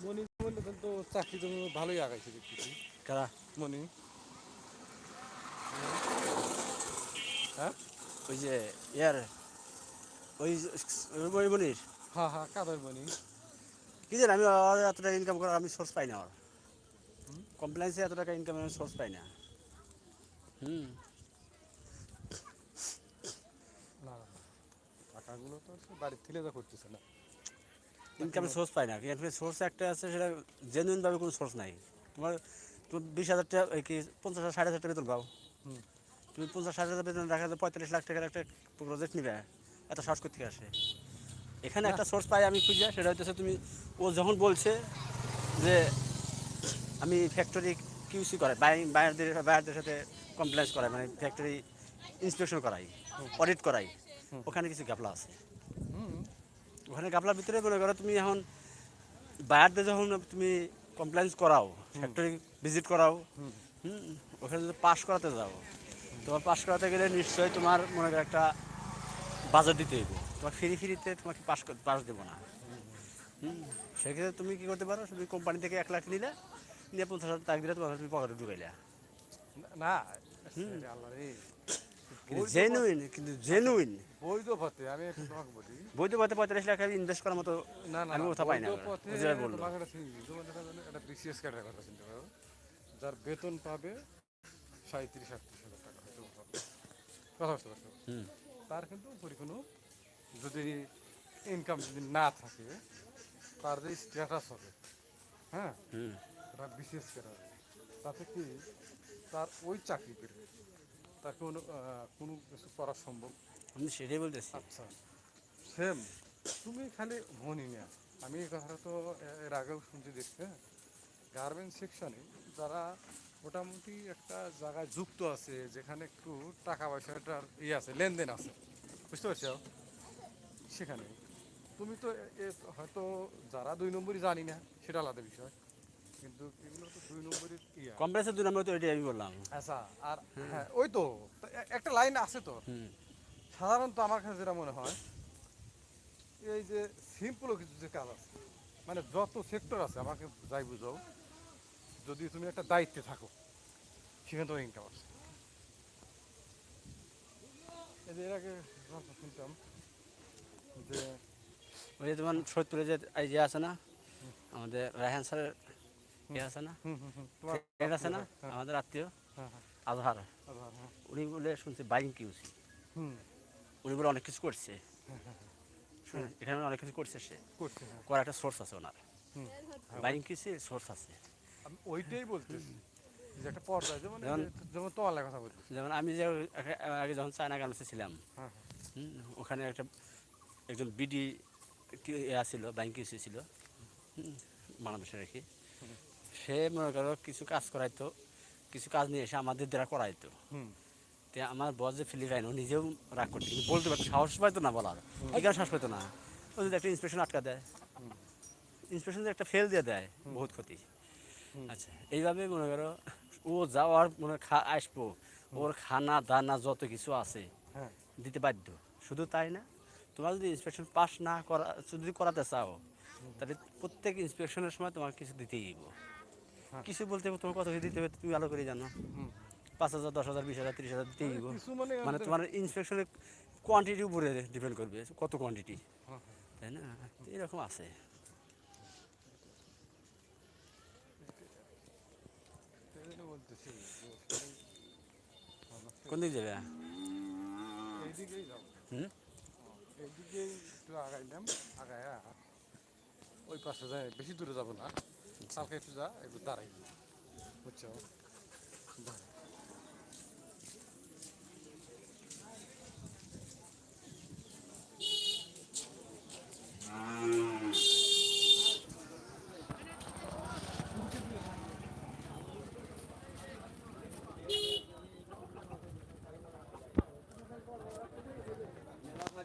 মনি বললে তো চাকরি তো ভালোই আগাইছে দেখতেছি। কারা? মনি হ্যাঁ? ওই যে ইয়ার ওই ওই বলির হ্যাঁ হ্যাঁ কাদের মনি কি জানি আমি এত টাকা ইনকাম করার আমি সোর্স পাই না আর কমপ্লেন্সে এত টাকা ইনকাম আমি সোর্স পাই না। হুম। টাকাগুলো তো বাড়ির থেকে যা করতেছে না। ইনকামের সোর্স পাই না। এখানে সোর্স একটা আছে সেটা জেনুইনভাবে কোনো সোর্স নাই। তোমার তুমি বিশ হাজার টাকা এই কি পঞ্চাশ হাজার ষাট হাজার টাকা বেতন পাও। তুমি পঞ্চাশ ষাট হাজার বেতন দেখা যায় পঁয়তাল্লিশ লাখ টাকার একটা প্রজেক্ট নিবে। এত সাহস করতে আসে? এখানে একটা সোর্স পাই আমি খুঁজে সেটা হচ্ছে তুমি ও যখন বলছে যে আমি ফ্যাক্টরি কিউসি করাই বায়ারদের বায়ারদের সাথে কমপ্লেন্স করাই মানে ফ্যাক্টরি ইন্সপেকশন করাই অডিট করাই ওখানে কিছু গাপলা আছে। ওখানে গাপলার ভিতরে মনে করো তুমি এখন বায়ারদের যখন তুমি কমপ্লেন্স করাও ফ্যাক্টরি ভিজিট করাও ওখানে যদি পাস করাতে যাও তোমার পাস করাতে গেলে নিশ্চয়ই তোমার মনে করো একটা বাজার দিতে হইব। তোমার ফ্রি ফ্রিতে তোমাকে পাস পাস দেবো না। হুম সেক্ষেত্রে তুমি কি করতে পারো? তুমি কোম্পানি থেকে এক লাখ নিলে নিয়ে পঞ্চাশ হাজার টাকা দিলে তোমার তুমি পকেটে ঢুকাইলে। না- জেনুইন কিন্তু জেনুইন বৈধ পথে আমি তোমাকে বলি। বৈধ পথে পঁয়তাল্লিশ লাখ ইনভেস্ট করার মতো না না আমি না, পাই না বৈধ বলল একটা বিসিএস কথা চিন্তা করো। যার বেতন পাবে সাঁত্রিশ আটত্রিশ হাজার টাকা কথা বুঝতে তার কিন্তু কোনো যদি ইনকাম যদি না থাকে তার যে স্ট্যাটাস হবে হ্যাঁ? বিশেষ তাতে কি? তার ওই চাকরি পেলে তার কোনো কিছু করা সম্ভব? আমি সেটাই বলতেছি। আচ্ছা। সেম তুমি খালি মনি না আমি এই কথাটা তো এর আগেও শুনতে দেখছি গার্মেন্টস সেকশনে যারা মোটামুটি একটা জায়গায় যুক্ত আছে যেখানে একটু টাকা পয়সাটার ইয়ে আছে লেনদেন আছে বুঝতে পারছ? সেখানে। তুমি তো হয়তো যারা দুই নম্বরই জানি না সেটা আলাদা বিষয়। কিন্তু দুই নম্বরের কম্প্রেসের দুই নম্বর তো এটাই আমি বললাম। আচ্ছা আর হ্যাঁ ওই তো একটা লাইন আছে তো। সাধারণত আমার কাছে যেটা মনে হয় এই যে সিম্পলও কিছু যে কাজ আছে মানে যত সেক্টর আছে আমাকে যাই বুঝাও যদি তুমি একটা দায়িত্বে থাকো সেখানে তোমার ইনকাম আছে। এর আগে শুনতাম যে ওই যে তোমার সত্তরে যে এই যে আছে না আমাদের রায়হান স্যারের ইয়ে আছে না? ফ্রেন্ড আছে না? হ্যাঁ, আমাদের আত্মীয়। হ্যাঁ হ্যাঁ আজহার। হ্যাঁ উনি বলে শুনছি বাইং কিউসি উনি বলে অনেক কিছু করছে। এখানে অনেক কিছু করছে সে। হ্যাঁ। করার একটা সোর্স আছে ওনার। বাইং কিউসি সোর্স আছে। ওইটাই একটা যেমন আমি যে আগে- যখন চায়না গার্মেন্টসে ছিলাম হ্যাঁ ওখানে একটা একজন বিডি ইয়া ছিল ব্যাংক কিউসি ছিল? বাংলাদেশে রেখে সে মনে করো কিছু কাজ করাইতো কিছু কাজ নিয়ে এসে আমাদের দ্বারা করাইতো। তে আমার বস যে ফিলিপাইন ও নিজেও রাগ করতো কিন্তু বলতে পারতো সাহস পাইতো না বলার। এই কারণে সাহস পাইতো না। ও যদি একটা ইন্সপেকশন আটকা দেয় হুম। ইন্সপেকশন একটা ফেল দিয়ে দেয় বহুত ক্ষতি। আচ্ছা এইভাবে মনে করো ও যাওয়ার মনে খা আসব ওর খানা দানা যত কিছু আছে হ্যাঁ। দিতে বাধ্য। শুধু তাই না তোমার যদি ইন্সপেকশন পাস না করা যদি করাতে চাও তাহলে প্রত্যেক ইন্সপেকশনের সময় তোমার কিছু দিতেই দিব। কিছু বলতে তোমার কত কিছু দিতে হবে তুমি ভালো করে জানো। পাঁচ হাজার দশ হাজার বিশ হাজার তিরিশ হাজার দিতেই মানে তোমার ইন্সপেকশনের কোয়ান্টিটির উপরে ডিপেন্ড করবে কত কোয়ান্টিটি হ্যাঁ, তাই না? এরকম আছে। কোন দিক যাবে? হুম? এইদিকেই একটু আগাইলাম আগায়া ওই পাশে যায় বেশি দূরে যাব না। আচ্ছা হালকা একটু যা একটু দাঁড়াই বুঝছ দাঁড়াই